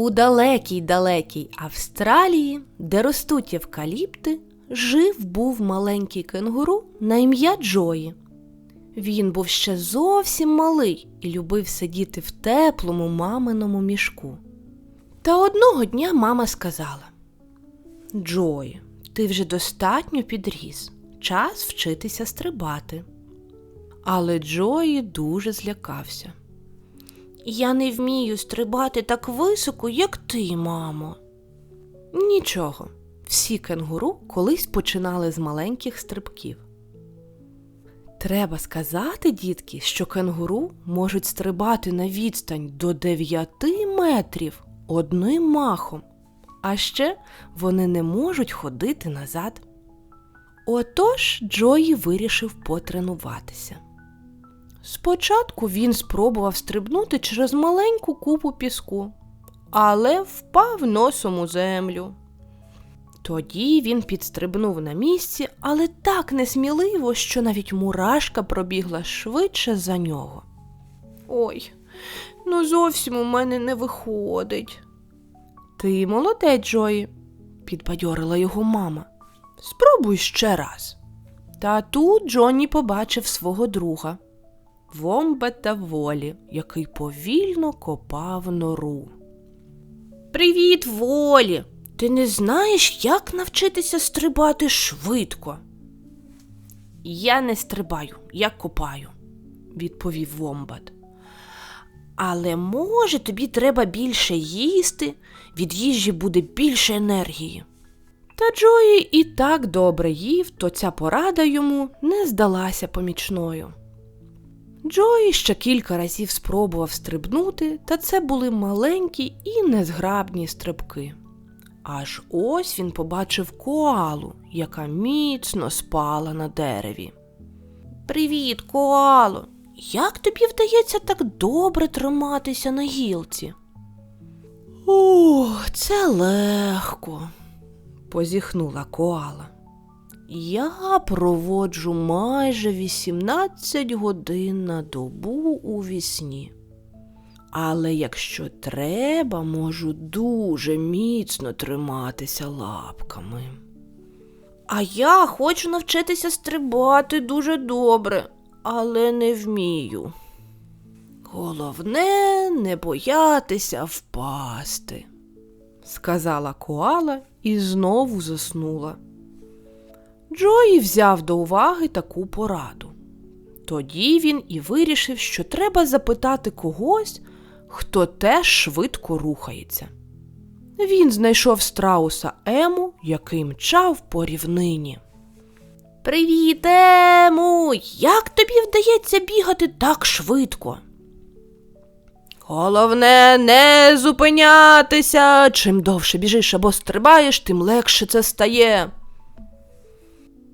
У далекій далекій Австралії, де ростуть евкаліпти, жив був маленький кенгуру на ім'я Джої. Він був ще зовсім малий і любив сидіти в теплому маминому мішку. Та одного дня мама сказала: Джої, ти вже достатньо підріс, час вчитися стрибати. Але Джої дуже злякався. Я не вмію стрибати так високо, як ти, мамо. Нічого, всі кенгуру колись починали з маленьких стрибків. Треба сказати, дітки, що кенгуру можуть стрибати на відстань до 9 метрів одним махом, а ще вони не можуть ходити назад. Отож Джої вирішив потренуватися. Спочатку він спробував стрибнути через маленьку купу піску, але впав носом у землю. Тоді він підстрибнув на місці, але так несміливо, що навіть мурашка пробігла швидше за нього. Ой, ну зовсім у мене не виходить. Ти молодець, Джої, підбадьорила його мама. Спробуй ще раз. Та тут Джонні побачив свого друга Вомбета Волі, який повільно копав нору. Привіт, Волі! Ти не знаєш, як навчитися стрибати швидко? Я не стрибаю, я копаю, відповів Вомбат. Але може тобі треба більше їсти, від їжі буде більше енергії. Та Джої і так добре їв, то ця порада йому не здалася помічною. Джої ще кілька разів спробував стрибнути, та це були маленькі і незграбні стрибки. Аж ось він побачив коалу, яка міцно спала на дереві. Привіт, коало! Як тобі вдається так добре триматися на гілці? О, це легко, позіхнула коала. Я проводжу майже 18 годин на добу у вісні. Але якщо треба, можу дуже міцно триматися лапками. А я хочу навчитися стрибати дуже добре, але не вмію. Головне не боятися впасти, сказала коала і знову заснула. Джої взяв до уваги таку пораду. Тоді він і вирішив, що треба запитати когось, хто теж швидко рухається. Він знайшов страуса Ему, який мчав по рівнині. Привіт, Ему! Як тобі вдається бігати так швидко? Головне не зупинятися. Чим довше біжиш або стрибаєш, тим легше це стає.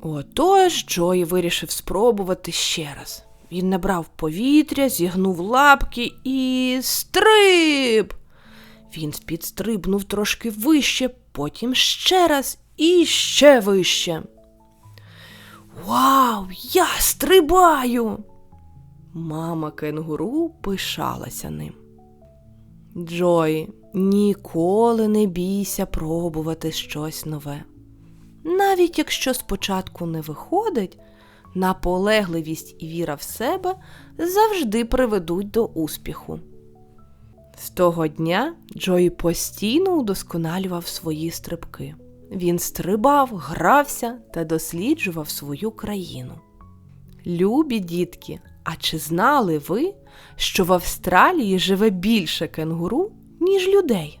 Отож Джої вирішив спробувати ще раз. Він набрав повітря, зігнув лапки і стриб. Він підстрибнув трошки вище, потім ще раз і ще вище. Вау, я стрибаю! Мама кенгуру пишалася ним. Джої, ніколи не бійся пробувати щось нове. Навіть якщо спочатку не виходить, наполегливість і віра в себе завжди приведуть до успіху. З того дня Джої постійно удосконалював свої стрибки. Він стрибав, грався та досліджував свою країну. Любі дітки, а чи знали ви, що в Австралії живе більше кенгуру, ніж людей?